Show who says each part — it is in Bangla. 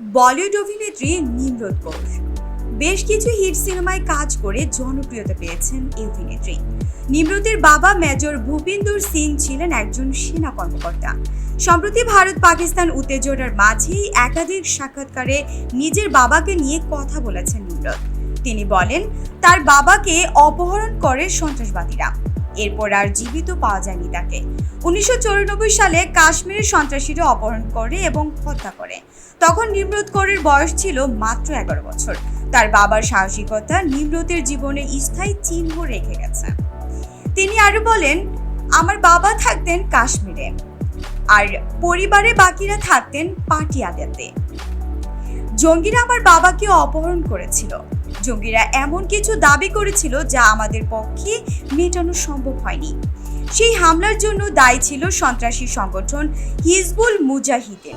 Speaker 1: বলিউড অভিনেত্রী নিমরোদ কৌর বেশ কিছু হিট সিনেমায় কাজ করে জনপ্রিয়তা পেয়েছেন এই অভিনেত্রী। নিমরোদের বাবা মেজর ভূপিন্দর সিং ছিলেন একজন সেনা কর্মকর্তা। সম্প্রতি ভারত পাকিস্তান উত্তেজনার মাঝেই একাধিক সাক্ষাৎকারে নিজের বাবাকে নিয়ে কথা বলেছেন নিমরোদ। তিনি বলেন, তার বাবাকে অপহরণ করে সন্ত্রাসবাদীরা। এরপর আর জীবিত পাওয়া যায়নি তাকে। উনিশশো সালে কাশ্মীরের সন্ত্রাসীরা অপহরণ করে এবং হত্যা করে। তখন নিমরোদ কৌরের বয়স ছিল মাত্র এগারো বছর। তার বাবার সাহসিকতা নিমরোদের জীবনে স্থায়ী চিহ্ন রেখে গেছে। তিনি আরও বলেন, আমার বাবা থাকতেন কাশ্মীরে, আর পরিবারে বাকিরা থাকতেন পাটিয়ালাতে জঙ্গিরা আমার বাবাকে অপহরণ করেছিল। জঙ্গিরা এমন কিছু দাবি করেছিল যা আমাদের পক্ষে মেটানো সম্ভব হয়নি। সেই হামলার জন্য দায়ী ছিল সন্ত্রাসী সংগঠন হিজবুল মুজাহিদিন।